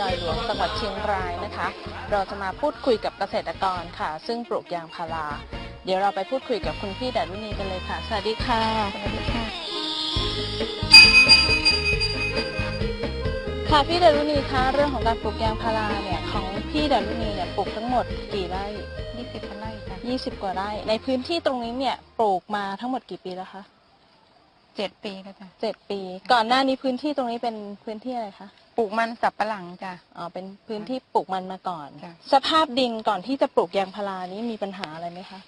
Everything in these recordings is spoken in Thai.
ดอยหลวงจังหวัดเชียงรายนะคะ เราจะมาพูดคุยกับเกษตรกรค่ะ ซึ่งปลูกยางพารา เดี๋ยวเราไปพูดคุยกับคุณพี่ดารุณีกันเลยค่ะ สวัสดีค่ะ สวัสดีค่ะ ค่ะพี่ดารุณีคะเรื่องของการปลูกยางพาราเนี่ยของพี่ดารุณีเนี่ยปลูกทั้งหมดกี่ไร่ยี่สิบไร่ค่ะ20 กว่าไร่ ในพื้นที่ตรงนี้เนี่ยปลูกมาทั้งหมดกี่ปีแล้วคะ เจ็ดปีแล้วจ้ะเจ็ดปี ก่อนหน้านี้พื้นที่ตรงนี้เป็นพื้นที่อะไรคะปลูกมันสับปะหลังจ้ะ อ๋อเป็นพื้นที่ปลูกมันมาก่อน จ้ะ สภาพดินก่อนที่จะปลูกยางพารานี้มีปัญหาอะไรไหมคะ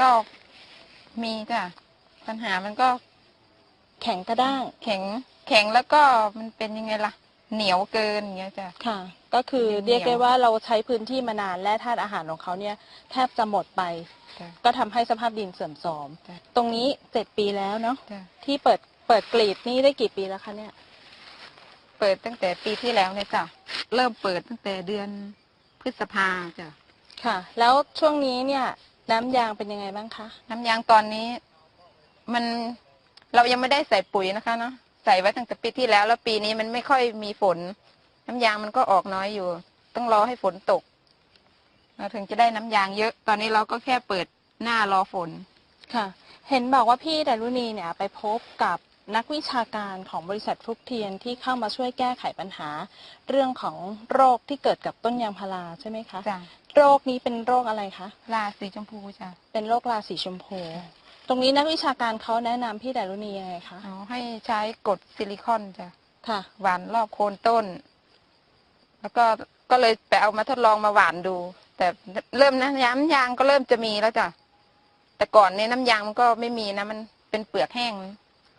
ก็มีจ้ะ ปัญหามันก็แข็งกระด้าง แข็งแข็งแล้วก็มันเป็นยังไงล่ะ เหนียวเกินอย่างเงี้ยจ้ะ ค่ะ ก็คือเหนียวเรียกได้ว่าเราใช้พื้นที่มานานและธาตุอาหารของเขาเนี่ยแทบจะหมดไป จ้ะก็ทำให้สภาพดินเสื่อมโทรมจ้ะ ตรงนี้เจ็ดปีแล้วเนาะจ้ะที่เปิดเปิดกรีดนี่ได้กี่ปีแล้วคะเนี่ย เปิดตั้งแต่ปีที่แล้วเนี่ยจ้ะ เริ่มเปิดตั้งแต่เดือนพฤษภาจ้ะ ค่ะ แล้วช่วงนี้เนี่ยน้ำยางเป็นยังไงบ้างคะ น้ำยางตอนนี้ มันเรายังไม่ได้ใส่ปุ๋ยนะคะเนาะ ใส่ไว้ตั้งแต่ปีที่แล้ว แล้วปีนี้มันไม่ค่อยมีฝน น้ำยางมันก็ออกน้อยอยู่ ต้องรอให้ฝนตก เราถึงจะได้น้ำยางเยอะ ตอนนี้เราก็แค่เปิดหน้ารอฝนค่ะ เห็นบอกว่าพี่ดารุณีเนี่ย ไปพบกับ นักวิชาการของบริษัทฟลุกเทียนที่เข้ามาช่วยแก้ไขปัญหา เรื่องของโรคที่เกิดกับต้นยางพาราใช่ไหมคะจ้ะโรคนี้เป็นโรคอะไรคะลาสีชมพูจ้ะเป็นโรคราสีชมพู ตรงนี้นักวิชาการเขาแนะนำพี่ดารุณียังไงคะเอาให้ใช้กรดซิลิคอนจ้ะค่ะ หวานรอบโคนต้น แล้วก็ก็เลยไปเอามาทดลองมาหวานดู แต่เริ่มนะน้ำยางก็เริ่มจะมีแล้วจ้ะแต่ก่อนนี้น้ำยางมันก็ไม่มีนะมันเป็นเปลือกแห้ง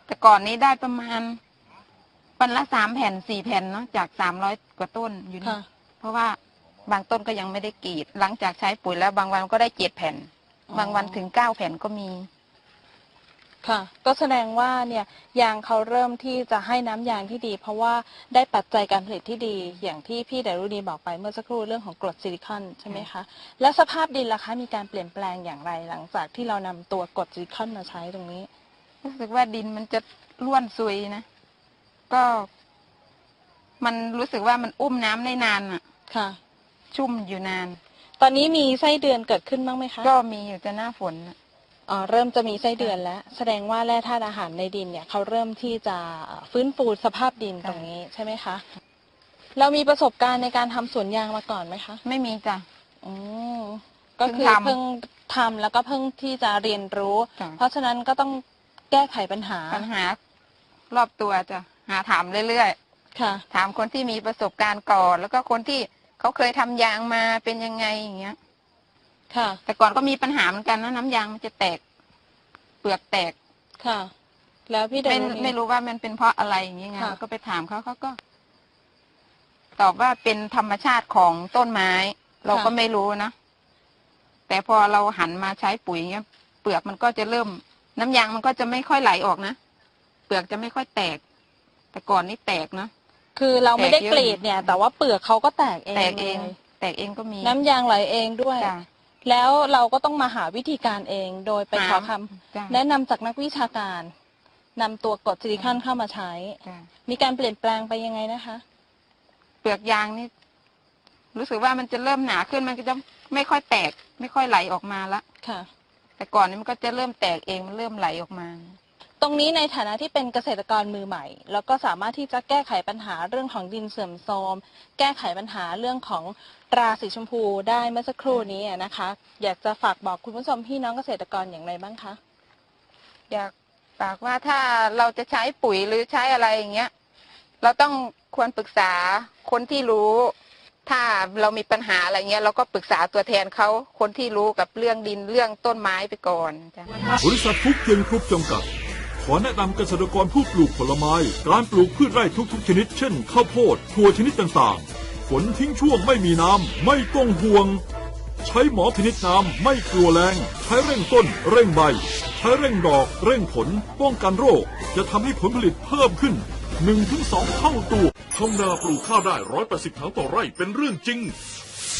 แต่ก่อนนี้ได้ประมาณวันละสามแผ่นสี่แผ่นเนาะจากสามร้อยกว่าต้นอยู่นี่ค่ะ เพราะว่าบางต้นก็ยังไม่ได้กรีด หลังจากใช้ปุ๋ยแล้วบางวันก็ได้เจ็ดแผ่น อ๋อ บางวันถึงเก้าแผ่นก็มี ค่ะ ก็แสดงว่าเนี่ยยางเขาเริ่มที่จะให้น้ำยางที่ดี เพราะว่าได้ปัจจัยการผลิตที่ดี อย่างที่พี่ดารุณีบอกไปเมื่อสักครู่เรื่องของกรดซิลิคอนใช่ไหมคะ และสภาพดินล่ะคะมีการเปลี่ยนแปลงอย่างไรหลังจากที่เรานำตัวกรดซิลิคอนมาใช้ตรงนี้ รู้สึกว่าดินมันจะร่วนซุยนะ ก็ มันรู้สึกว่ามันอุ้มน้ำได้นานอะ ค่ะ ชุ่มอยู่นาน ตอนนี้มีไส้เดือนเกิดขึ้นบ้างไหมคะก็มีอยู่แต่หน้าฝนน่ะ อ๋อเริ่มจะมีไส้เดือนแล้ว แสดงว่าแร่ธาตุอาหารในดินเนี่ยเขาเริ่มที่จะเอ่อฟื้นฟูสภาพดินตรงนี้ใช่ไหมคะ เรามีประสบการณ์ในการทำสวนยางมาก่อนไหมคะ ไม่มีจ้ะ อืมก็คือเพิ่งทำเพิ่งทำแล้วก็เพิ่งที่จะเรียนรู้จ้ะเพราะฉะนั้นก็ต้อง แก้ไขปัญหาปัญหารอบตัวจ้ะหาถามเรื่อยค่ะ ๆ ถามคนที่มีประสบการณ์ก่อน แล้วก็คนที่เขาเคยทำยางมาเป็นยังไงอย่างเงี้ย ค่ะ แต่ก่อนก็มีปัญหาเหมือนกันนะน้ำยางมันจะแตก เปลือกแตกค่ะ แล้วพี่เดไม่นไม่รู้ว่ามันเป็นเพราะอะไรอย่างเงี้ยไงค่ะแล้วก็ไปถามเขาเขาก็ ตอบว่าเป็นธรรมชาติของต้นไม้ เราก็ไม่รู้นะแต่พอเราหันมาใช้ปุ๋ยเงี้ย เปลือกมันก็จะเริ่ม น้ำยางมันก็จะไม่ค่อยไหลออกนะ เปลือกจะไม่ค่อยแตก แต่ก่อนนี่แตกนะคือเราไม่ได้แตกเยอะกรีดเนี่ย แต่ว่าเปลือกเขาก็แตกเองแตกเองลยแตกเองก็มี น้ำยางไหลเองด้วยจ้ะแล้วเราก็ต้องมาหาวิธีการเอง โดยไปขอคำจ้ะแนะนำจากนักวิชาการนำตัวกรดซิลิคอนเข้ามาใช้จ้ะมีการเปลี่ยนแปลงไปยังไงนะคะ เปลือกยางนี่รู้สึกว่ามันจะเริ่มหนาขึ้นมันก็จะไม่ค่อยแตก ไม่ค่อยไหลออกมาละค่ะ แต่ก่อนนี้มันก็จะเริ่มแตกเองมันเริ่มไหลออกมา ตรงนี้ในฐานะที่เป็นเกษตรกรมือใหม่ แล้วก็สามารถที่จะแก้ไขปัญหาเรื่องของดินเสื่อมโทรมแก้ไขปัญหาเรื่องของตราสีชมพูได้เมื่อสักครู่นี้นะคะ อยากจะฝากบอกคุณผู้ชมพี่น้องเกษตรกรอย่างไรบ้างคะอยากฝากว่าถ้าเราจะใช้ปุ๋ยหรือใช้อะไรอย่างเงี้ย เราต้องควรปรึกษาคนที่รู้ ถ้าเรามีปัญหาอะไรเงี้ยเราก็ปรึกษาตัวแทนเขาคนที่รู้กับเรื่องดินเรื่องต้นไม้ไปก่อนจ้ะบริษัทฟุกเทียนกรุ๊ปจำกัด ขอแนะนำเกษตรกรผู้ปลูกผลไม้ การปลูกพืชไร่ทุกๆ ชนิด เช่นข้าวโพดถั่วชนิดต่างๆ ฝนทิ้งช่วงไม่มีน้ำไม่ต้องห่วง ใช้หมอพินิจน้ำไม่กลัวแรงใช้เร่งต้น เร่งใบ ใช้เร่งดอก เร่งผล ป้องกันโรค จะทำให้ผลผลิตเพิ่มขึ้น 1-2เท่าตัวทำนาปลูกข้าวได้ร้อยแปดสิบถังต่อไร่เป็นเรื่องจริง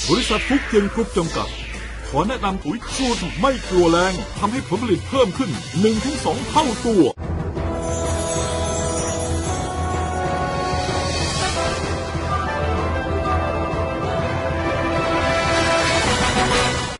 บริษัทฟุกเทียนกรุ๊ปจำกัด ขอแนะนำปุ๋ยสูตรไม่กลัวแรงทำให้ผลผลิตเพิ่มขึ้น 1-2 เท่าตัว